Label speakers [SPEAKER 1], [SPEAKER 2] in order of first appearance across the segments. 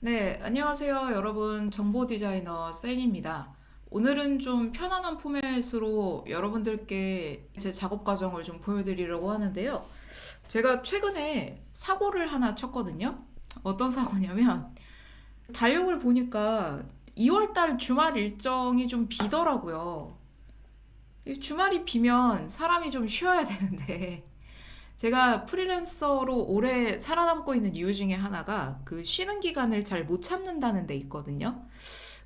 [SPEAKER 1] 네, 안녕하세요, 여러분. 정보 디자이너 센입니다. 오늘은 좀 편안한 포맷으로 여러분들께 제 작업 과정을 좀 보여드리려고 하는데요. 제가 최근에 사고를 하나 쳤거든요. 어떤 사고냐면, 달력을 보니까 2월달 주말 일정이 좀 비더라고요. 이 주말이 비면 사람이 좀 쉬어야 되는데, 제가 프리랜서로 오래 살아남고 있는 이유 중에 하나가 그 쉬는 기간을 잘 못 참는다는 데 있거든요.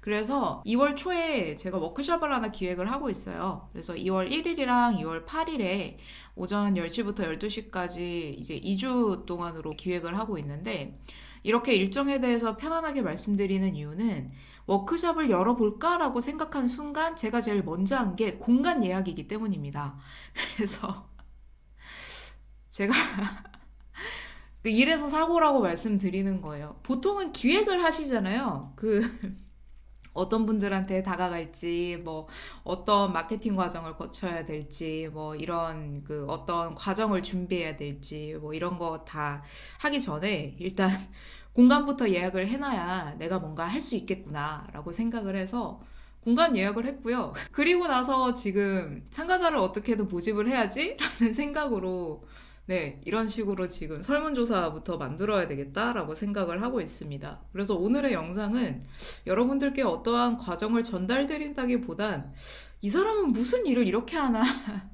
[SPEAKER 1] 그래서 2월 초에 제가 워크숍을 하나 기획을 하고 있어요. 그래서 2월 1일이랑 2월 8일에 오전 10시부터 12시까지 이제 2주 동안으로 기획을 하고 있는데 이렇게 일정에 대해서 편안하게 말씀드리는 이유는 워크숍을 열어볼까라고 생각한 순간 제가 제일 먼저 한 게 공간 예약이기 때문입니다. 그래서 제가 그 이래서 사고라고 말씀드리는 거예요. 보통은 기획을 하시잖아요. 그 어떤 분들한테 다가갈지, 뭐 어떤 마케팅 과정을 거쳐야 될지, 뭐 이런 그 어떤 과정을 준비해야 될지, 뭐 이런 거 다 하기 전에 일단 공간부터 예약을 해놔야 내가 뭔가 할 수 있겠구나라고 생각을 해서 공간 예약을 했고요. 그리고 나서 지금 참가자를 어떻게든 모집을 해야지? 라는 생각으로 네, 이런 식으로 지금 설문조사부터 만들어야 되겠다라고 생각을 하고 있습니다. 그래서 오늘의 영상은 여러분들께 어떠한 과정을 전달드린다기보단 이 사람은 무슨 일을 이렇게 하나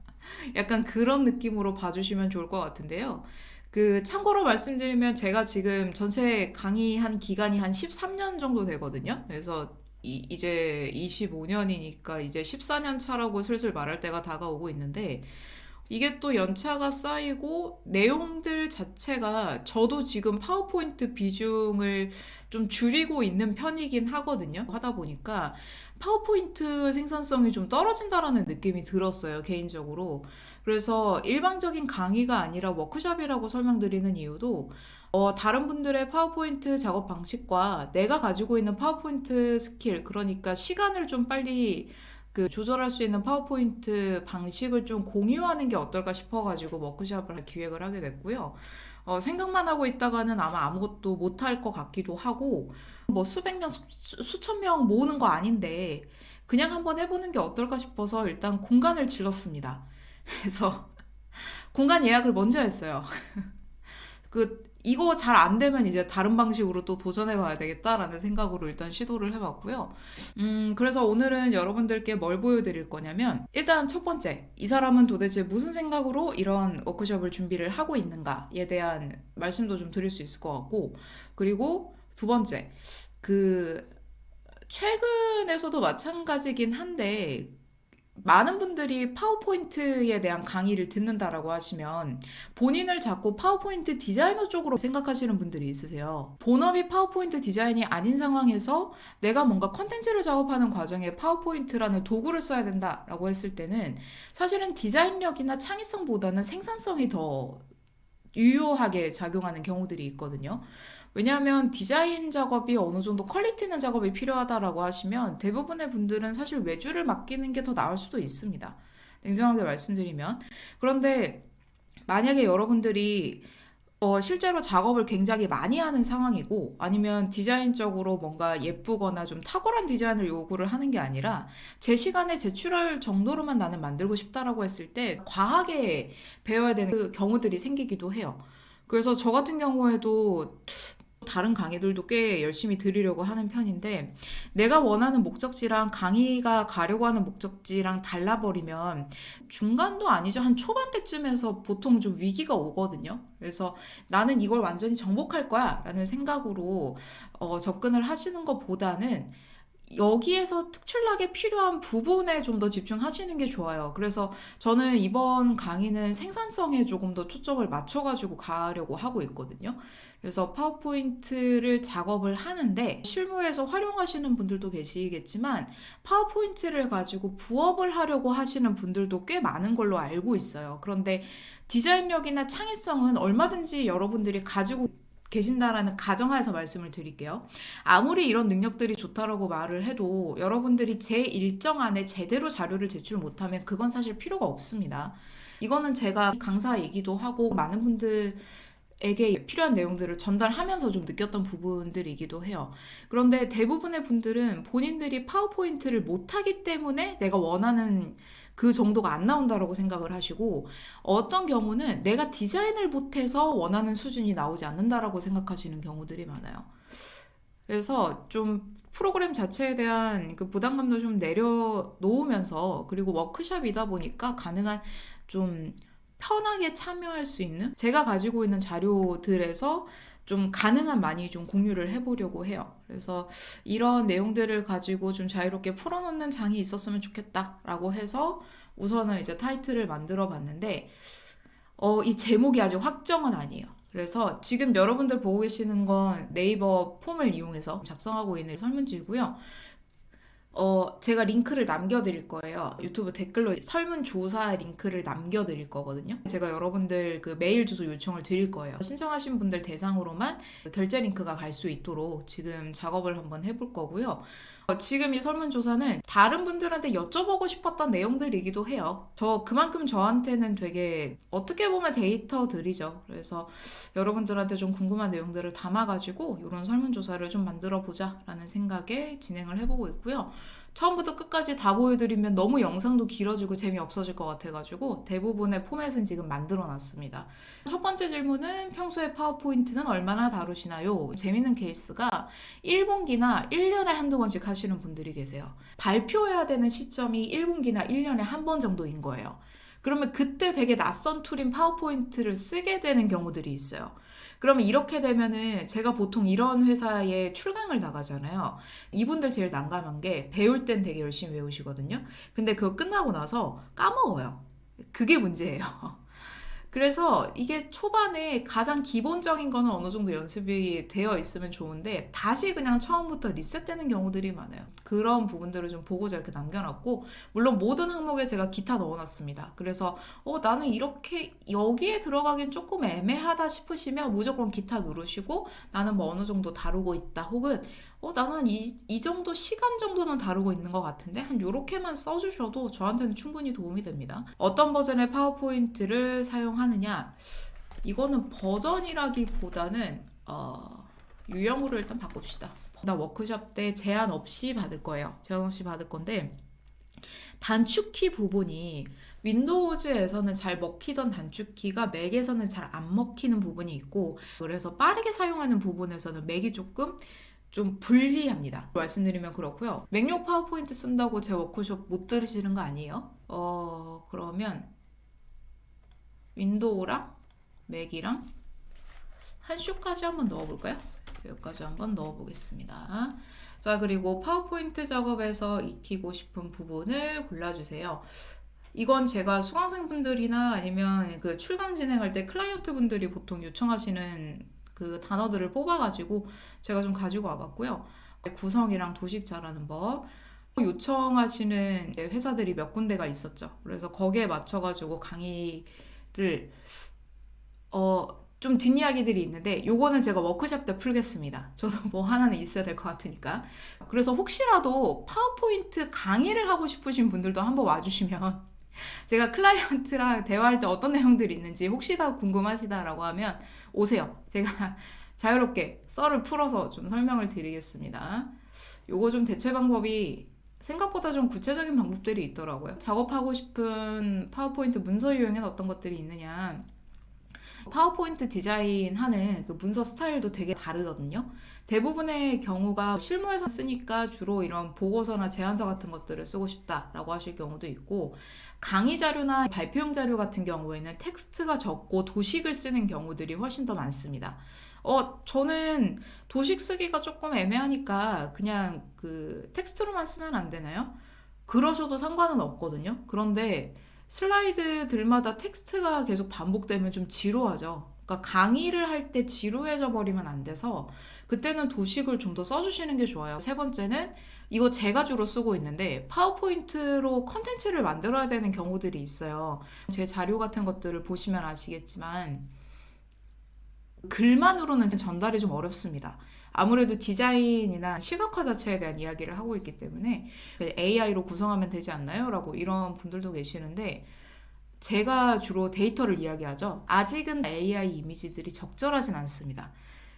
[SPEAKER 1] 약간 그런 느낌으로 봐주시면 좋을 것 같은데요. 그 참고로 말씀드리면 제가 지금 전체 강의한 기간이 한 13년 정도 되거든요. 그래서 이, 이제 25년이니까 이제 14년 차라고 슬슬 말할 때가 다가오고 있는데 이게 또 연차가 쌓이고 내용들 자체가 저도 지금 파워포인트 비중을 좀 줄이고 있는 편이긴 하거든요. 하다 보니까 파워포인트 생산성이 좀 떨어진다라는 느낌이 들었어요, 개인적으로. 그래서 일반적인 강의가 아니라 워크숍이라고 설명드리는 이유도 어, 다른 분들의 파워포인트 작업 방식과 내가 가지고 있는 파워포인트 스킬, 그러니까 시간을 좀 빨리 그 조절할 수 있는 파워포인트 방식을 좀 공유하는 게 어떨까 싶어가지고 워크숍을 기획을 하게 됐고요. 어, 생각만 하고 있다가는 아마 아무것도 못할 것 같기도 하고, 뭐 수백 명, 수, 수천 명 모으는 거 아닌데, 그냥 한번 해보는 게 어떨까 싶어서 일단 공간을 질렀습니다. 그래서 공간 예약을 먼저 했어요. 그 이거 잘 안 되면 이제 다른 방식으로 또 도전해 봐야 되겠다라는 생각으로 일단 시도를 해봤고요. 음, 그래서 오늘은 여러분들께 뭘 보여드릴 거냐면, 일단 첫 번째, 이 사람은 도대체 무슨 생각으로 이런 워크숍을 준비를 하고 있는가에 대한 말씀도 좀 드릴 수 있을 것 같고, 그리고 두 번째, 그, 최근에서도 마찬가지긴 한데, 많은 분들이 파워포인트에 대한 강의를 듣는다라고 하시면 본인을 자꾸 파워포인트 디자이너 쪽으로 생각하시는 분들이 있으세요. 본업이 파워포인트 디자인이 아닌 상황에서 내가 뭔가 컨텐츠를 작업하는 과정에 파워포인트라는 도구를 써야 된다라고 했을 때는 사실은 디자인력이나 창의성보다는 생산성이 더 유효하게 작용하는 경우들이 있거든요. 왜냐하면 디자인 작업이 어느 정도 퀄리티 있는 작업이 필요하다라고 하시면 대부분의 분들은 사실 외주를 맡기는 게 더 나을 수도 있습니다. 냉정하게 말씀드리면. 그런데 만약에 여러분들이 어, 실제로 작업을 굉장히 많이 하는 상황이고 아니면 디자인적으로 뭔가 예쁘거나 좀 탁월한 디자인을 요구를 하는 게 아니라 제 시간에 제출할 정도로만 나는 만들고 싶다라고 했을 때 과하게 배워야 되는 그 경우들이 생기기도 해요. 그래서 저 같은 경우에도 다른 강의들도 꽤 열심히 들으려고 하는 편인데 내가 원하는 목적지랑 강의가 가려고 하는 목적지랑 달라버리면 중간도 아니죠. 한 초반 때쯤에서 보통 좀 위기가 오거든요. 그래서 나는 이걸 완전히 정복할 거야 라는 생각으로 어, 접근을 하시는 것보다는 여기에서 특출나게 필요한 부분에 좀 더 집중하시는 게 좋아요. 그래서 저는 이번 강의는 생산성에 조금 더 초점을 맞춰가지고 가려고 하고 있거든요. 그래서 파워포인트를 작업을 하는데 실무에서 활용하시는 분들도 계시겠지만 파워포인트를 가지고 부업을 하려고 하시는 분들도 꽤 많은 걸로 알고 있어요. 그런데 디자인력이나 창의성은 얼마든지 여러분들이 가지고 계신다라는 가정하에서 말씀을 드릴게요. 아무리 이런 능력들이 좋다라고 말을 해도 여러분들이 제 일정 안에 제대로 자료를 제출 못하면 그건 사실 필요가 없습니다. 이거는 제가 강사이기도 하고 많은 분들 에게 필요한 내용들을 전달하면서 좀 느꼈던 부분들이기도 해요. 그런데 대부분의 분들은 본인들이 파워포인트를 못하기 때문에 내가 원하는 그 정도가 안 나온다라고 생각을 하시고 어떤 경우는 내가 디자인을 못해서 원하는 수준이 나오지 않는다라고 생각하시는 경우들이 많아요. 그래서 좀 프로그램 자체에 대한 그 부담감도 좀 내려놓으면서 그리고 워크샵이다 보니까 가능한 좀 편하게 참여할 수 있는 제가 가지고 있는 자료들에서 좀 가능한 많이 좀 공유를 해보려고 해요. 그래서 이런 내용들을 가지고 좀 자유롭게 풀어놓는 장이 있었으면 좋겠다라고 해서 우선은 이제 타이틀을 만들어 봤는데, 어, 이 제목이 아직 확정은 아니에요. 그래서 지금 여러분들 보고 계시는 건 네이버 폼을 이용해서 작성하고 있는 설문지고요. 어, 제가 링크를 남겨드릴 거예요. 유튜브 댓글로 설문조사 링크를 남겨드릴 거거든요. 제가 여러분들 그 메일 주소 요청을 드릴 거예요. 신청하신 분들 대상으로만 그 결제 링크가 갈 수 있도록 지금 작업을 한번 해볼 거고요. 어, 지금 이 설문조사는 다른 분들한테 여쭤보고 싶었던 내용들이기도 해요. 저 그만큼 저한테는 되게 어떻게 보면 데이터들이죠. 그래서 여러분들한테 좀 궁금한 내용들을 담아가지고 이런 설문조사를 좀 만들어 보자라는 생각에 진행을 해보고 있고요. 처음부터 끝까지 다 보여드리면 너무 영상도 길어지고 재미없어질 것 같아가지고 대부분의 포맷은 지금 만들어 놨습니다. 첫 번째 질문은 평소에 파워포인트는 얼마나 다루시나요? 재밌는 케이스가 1분기나 1년에 한두 번씩 하시는 분들이 계세요. 발표해야 되는 시점이 1분기나 1년에 한 번 정도인 거예요. 그러면 그때 되게 낯선 툴인 파워포인트를 쓰게 되는 경우들이 있어요. 그러면 이렇게 되면은 제가 보통 이런 회사에 출강을 나가잖아요. 이분들 제일 난감한 게 배울 땐 되게 열심히 배우시거든요. 근데 그거 끝나고 나서 까먹어요. 그게 문제예요. 그래서 이게 초반에 가장 기본적인 거는 어느 정도 연습이 되어 있으면 좋은데 다시 그냥 처음부터 리셋되는 경우들이 많아요. 그런 부분들을 좀 보고자 이렇게 남겨놨고 물론 모든 항목에 제가 기타 넣어놨습니다. 그래서 어 나는 이렇게 여기에 들어가긴 조금 애매하다 싶으시면 무조건 기타 누르시고 나는 뭐 어느 정도 다루고 있다 혹은 어, 나는 이, 이 정도 시간 정도는 다루고 있는 것 같은데 한 요렇게만 써주셔도 저한테는 충분히 도움이 됩니다. 어떤 버전의 파워포인트를 사용하느냐 이거는 버전이라기보다는 어, 유형으로 일단 바꿉시다. 나 워크숍 때 제한 없이 받을 거예요. 제한 없이 받을 건데 단축키 부분이 윈도우즈에서는 잘 먹히던 단축키가 맥에서는 잘 안 먹히는 부분이 있고 그래서 빠르게 사용하는 부분에서는 맥이 조금 좀 불리합니다. 말씀드리면 그렇고요. 맥용 파워포인트 쓴다고 제 워크숍 못 들으시는 거 아니에요? 어, 그러면 윈도우랑 맥이랑 한 쇼까지 한번 넣어볼까요? 여기까지 한번 넣어보겠습니다. 자, 그리고 파워포인트 작업에서 익히고 싶은 부분을 골라주세요. 이건 제가 수강생분들이나 아니면 그 출강 진행할 때 클라이언트 분들이 보통 요청하시는 그 단어들을 뽑아가지고 제가 좀 가지고 와봤고요. 구성이랑 도식 잘하는 법. 요청하시는 회사들이 몇 군데가 있었죠. 그래서 거기에 맞춰가지고 강의를, 어, 좀 뒷이야기들이 있는데, 요거는 제가 워크샵 때 풀겠습니다. 저도 뭐 하나는 있어야 될 것 같으니까. 그래서 혹시라도 파워포인트 강의를 하고 싶으신 분들도 한번 와주시면, 제가 클라이언트랑 대화할 때 어떤 내용들이 있는지 혹시 다 궁금하시다라고 하면 오세요. 제가 자유롭게 썰을 풀어서 좀 설명을 드리겠습니다. 요거 좀 대체 방법이 생각보다 좀 구체적인 방법들이 있더라고요. 작업하고 싶은 파워포인트 문서 유형에는 어떤 것들이 있느냐. 파워포인트 디자인하는 그 문서 스타일도 되게 다르거든요. 대부분의 경우가 실무에서 쓰니까 주로 이런 보고서나 제안서 같은 것들을 쓰고 싶다라고 하실 경우도 있고 강의 자료나 발표용 자료 같은 경우에는 텍스트가 적고 도식을 쓰는 경우들이 훨씬 더 많습니다. 어, 저는 도식 쓰기가 조금 애매하니까 그냥 그 텍스트로만 쓰면 안 되나요? 그러셔도 상관은 없거든요. 그런데 슬라이드들마다 텍스트가 계속 반복되면 좀 지루하죠. 그러니까 강의를 할 때 지루해져 버리면 안 돼서 그때는 도식을 좀 더 써주시는 게 좋아요. 세 번째는 이거 제가 주로 쓰고 있는데 파워포인트로 컨텐츠를 만들어야 되는 경우들이 있어요. 제 자료 같은 것들을 보시면 아시겠지만 글만으로는 전달이 좀 어렵습니다. 아무래도 디자인이나 시각화 자체에 대한 이야기를 하고 있기 때문에 AI로 구성하면 되지 않나요? 라고 이런 분들도 계시는데 제가 주로 데이터를 이야기하죠. 아직은 AI 이미지들이 적절하진 않습니다.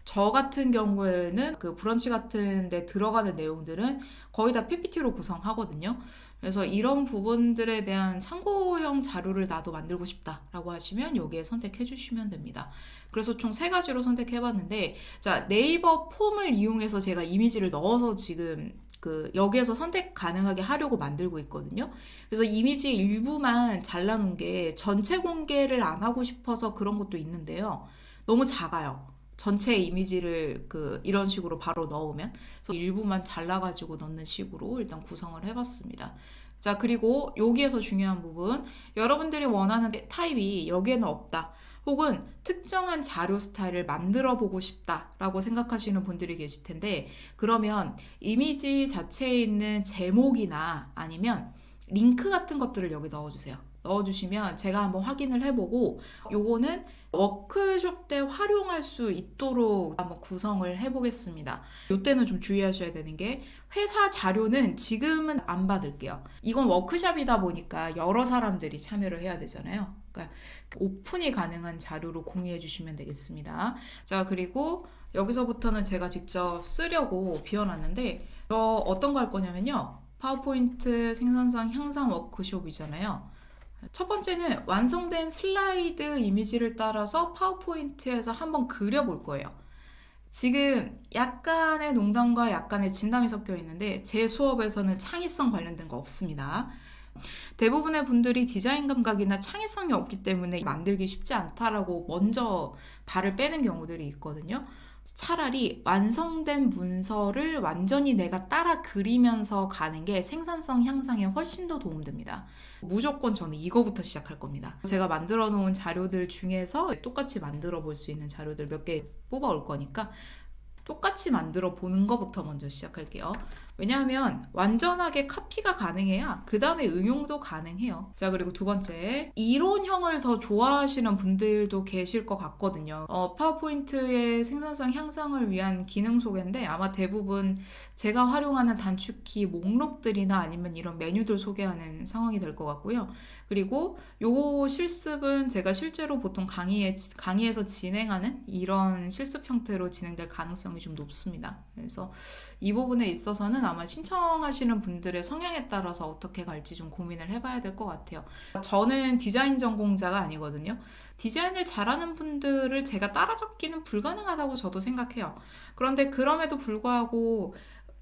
[SPEAKER 1] 저 같은 경우에는 그 브런치 같은 데 들어가는 내용들은 거의 다 PPT로 구성하거든요. 그래서 이런 부분들에 대한 참고형 자료를 나도 만들고 싶다라고 하시면 여기에 선택해 주시면 됩니다. 그래서 총 세 가지로 선택해 봤는데 자, 네이버 폼을 이용해서 제가 이미지를 넣어서 지금 그 여기에서 선택 가능하게 하려고 만들고 있거든요. 그래서 이미지 일부만 잘라놓은 게 전체 공개를 안 하고 싶어서 그런 것도 있는데요. 너무 작아요. 전체 이미지를 그 이런 식으로 바로 넣으면 일부만 잘라가지고 넣는 식으로 일단 구성을 해봤습니다. 자 그리고 여기에서 중요한 부분 여러분들이 원하는 타입이 여기에는 없다. 혹은 특정한 자료 스타일을 만들어 보고 싶다라고 생각하시는 분들이 계실 텐데 그러면 이미지 자체에 있는 제목이나 아니면 링크 같은 것들을 여기 넣어주세요. 넣어주시면 제가 한번 확인을 해보고 요거는 워크숍 때 활용할 수 있도록 한번 구성을 해보겠습니다. 이때는 좀 주의하셔야 되는 게 회사 자료는 지금은 안 받을게요. 이건 워크숍이다 보니까 여러 사람들이 참여를 해야 되잖아요. 그러니까 오픈이 가능한 자료로 공유해 주시면 되겠습니다. 자, 그리고 여기서부터는 제가 직접 쓰려고 비워놨는데 저 어떤 거 할 거냐면요. 파워포인트 생산성 향상 워크숍이잖아요. 첫 번째는 완성된 슬라이드 이미지를 따라서 파워포인트에서 한번 그려볼 거예요. 지금 약간의 농담과 약간의 진담이 섞여 있는데 제 수업에서는 창의성 관련된 거 없습니다. 대부분의 분들이 디자인 감각이나 창의성이 없기 때문에 만들기 쉽지 않다라고 먼저 발을 빼는 경우들이 있거든요. 차라리 완성된 문서를 완전히 내가 따라 그리면서 가는 게 생산성 향상에 훨씬 더 도움됩니다. 무조건 저는 이거부터 시작할 겁니다. 제가 만들어 놓은 자료들 중에서 똑같이 만들어 볼 수 있는 자료들 몇 개 뽑아 올 거니까 똑같이 만들어 보는 것부터 먼저 시작할게요. 왜냐하면 완전하게 카피가 가능해야 그 다음에 응용도 가능해요. 자, 그리고 두 번째. 이론형을 더 좋아하시는 분들도 계실 것 같거든요. 어, 파워포인트의 생산성 향상을 위한 기능 소개인데 아마 대부분 제가 활용하는 단축키 목록들이나 아니면 이런 메뉴들 소개하는 상황이 될 것 같고요. 그리고 요 실습은 제가 실제로 보통 강의에, 강의에서 진행하는 이런 실습 형태로 진행될 가능성이 좀 높습니다. 그래서 이 부분에 있어서는 아마 신청하시는 분들의 성향에 따라서 어떻게 갈지 좀 고민을 해봐야 될 것 같아요. 저는 디자인 전공자가 아니거든요. 디자인을 잘하는 분들을 제가 따라 적기는 불가능하다고 저도 생각해요. 그런데 그럼에도 불구하고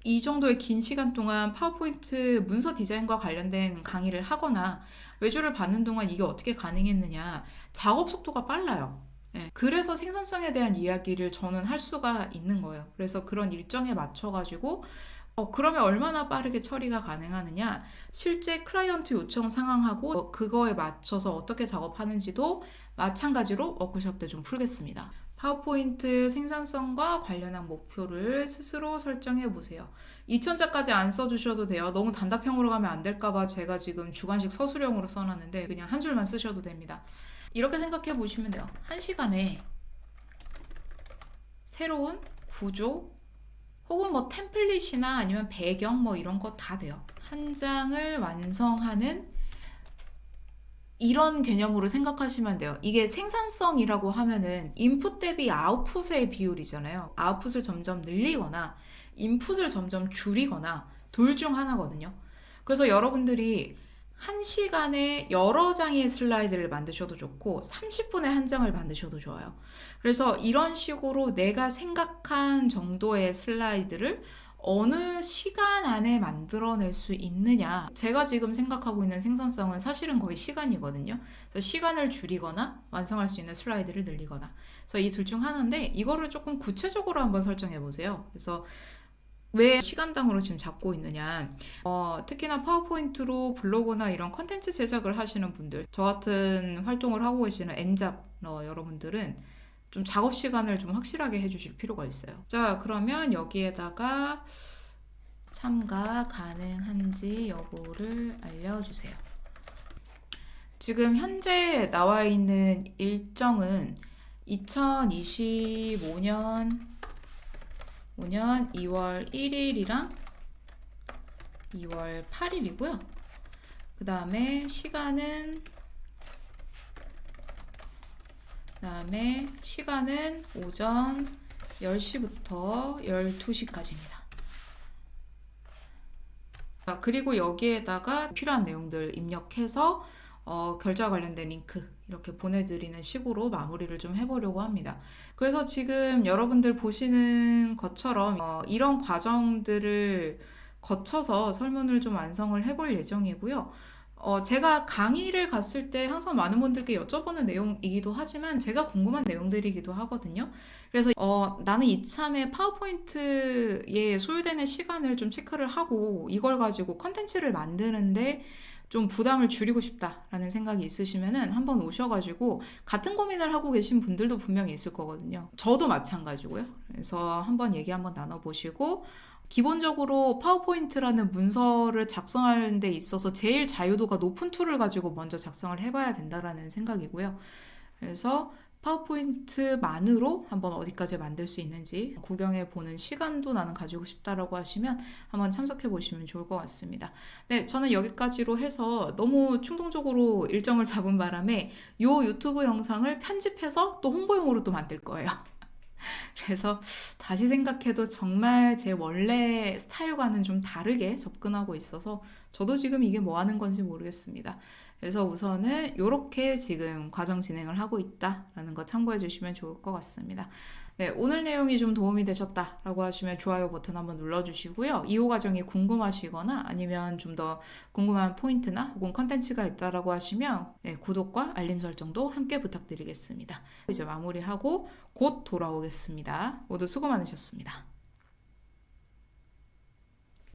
[SPEAKER 1] 이 정도의 긴 시간 동안 파워포인트 문서 디자인과 관련된 강의를 하거나 외주를 받는 동안 이게 어떻게 가능했느냐. 작업 속도가 빨라요. 예, 그래서 생산성에 대한 이야기를 저는 할 수가 있는 거예요. 그래서 그런 일정에 맞춰가지고 어, 그러면 얼마나 빠르게 처리가 가능하느냐? 실제 클라이언트 요청 상황하고 어, 그거에 맞춰서 어떻게 작업하는지도 마찬가지로 워크숍 때 좀 풀겠습니다. 파워포인트 생산성과 관련한 목표를 스스로 설정해 보세요. 2000자까지 안 써주셔도 돼요. 너무 단답형으로 가면 안 될까봐 제가 지금 주관식 서술형으로 써놨는데 그냥 한 줄만 쓰셔도 됩니다. 이렇게 생각해 보시면 돼요. 한 시간에 새로운 구조 혹은 뭐 템플릿이나 아니면 배경 뭐 이런 거 다 돼요. 한 장을 완성하는 이런 개념으로 생각하시면 돼요. 이게 생산성이라고 하면은 인풋 대비 아웃풋의 비율이잖아요. 아웃풋을 점점 늘리거나 인풋을 점점 줄이거나 둘 중 하나거든요. 그래서 여러분들이 한 시간에 여러 장의 슬라이드를 만드셔도 좋고 30분에 한 장을 만드셔도 좋아요. 그래서 이런 식으로 내가 생각한 정도의 슬라이드를 어느 시간 안에 만들어낼 수 있느냐. 제가 지금 생각하고 있는 생산성은 사실은 거의 시간이거든요. 그래서 시간을 줄이거나 완성할 수 있는 슬라이드를 늘리거나. 그래서 이 둘 중 하나인데 이거를 조금 구체적으로 한번 설정해 보세요. 그래서 왜 시간당으로 지금 잡고 있느냐. 어, 특히나 파워포인트로 블로그나 이런 컨텐츠 제작을 하시는 분들, 저 같은 활동을 하고 계시는 엔잡러 여러분들은 좀 작업 시간을 좀 확실하게 해주실 필요가 있어요. 자, 그러면 여기에다가 참가 가능한지 여부를 알려주세요. 지금 현재 나와 있는 일정은 2025년 5년 2월 1일이랑 2월 8일이고요. 그 다음에 시간은 그 다음에 시간은 오전 10시부터 12시까지입니다. 아, 그리고 여기에다가 필요한 내용들 입력해서 어, 결제와 관련된 링크 이렇게 보내드리는 식으로 마무리를 좀 해보려고 합니다. 그래서 지금 여러분들 보시는 것처럼 어, 이런 과정들을 거쳐서 설문을 좀 완성을 해볼 예정이고요. 어, 제가 강의를 갔을 때 항상 많은 분들께 여쭤보는 내용이기도 하지만 제가 궁금한 내용들이기도 하거든요. 그래서 어, 나는 이참에 파워포인트에 소요되는 시간을 좀 체크를 하고 이걸 가지고 컨텐츠를 만드는데 좀 부담을 줄이고 싶다라는 생각이 있으시면은 한번 오셔가지고 같은 고민을 하고 계신 분들도 분명히 있을 거거든요. 저도 마찬가지고요. 그래서 한번 얘기 한번 나눠보시고 기본적으로 파워포인트라는 문서를 작성하는 데 있어서 제일 자유도가 높은 툴을 가지고 먼저 작성을 해봐야 된다라는 생각이고요. 그래서 파워포인트만으로 한번 어디까지 만들 수 있는지 구경해 보는 시간도 나는 가지고 싶다라고 하시면 한번 참석해 보시면 좋을 것 같습니다. 네, 저는 여기까지로 해서 너무 충동적으로 일정을 잡은 바람에 요 유튜브 영상을 편집해서 또 홍보용으로 또 만들 거예요. 그래서 다시 생각해도 정말 제 원래 스타일과는 좀 다르게 접근하고 있어서 저도 지금 이게 뭐 하는 건지 모르겠습니다. 그래서 우선은 이렇게 지금 과정 진행을 하고 있다라는 거 참고해 주시면 좋을 것 같습니다. 네, 오늘 내용이 좀 도움이 되셨다라고 하시면 좋아요 버튼 한번 눌러주시고요. 이호 과정이 궁금하시거나 아니면 좀 더 궁금한 포인트나 혹은 컨텐츠가 있다라고 하시면 네, 구독과 알림 설정도 함께 부탁드리겠습니다. 이제 마무리하고 곧 돌아오겠습니다. 모두 수고 많으셨습니다.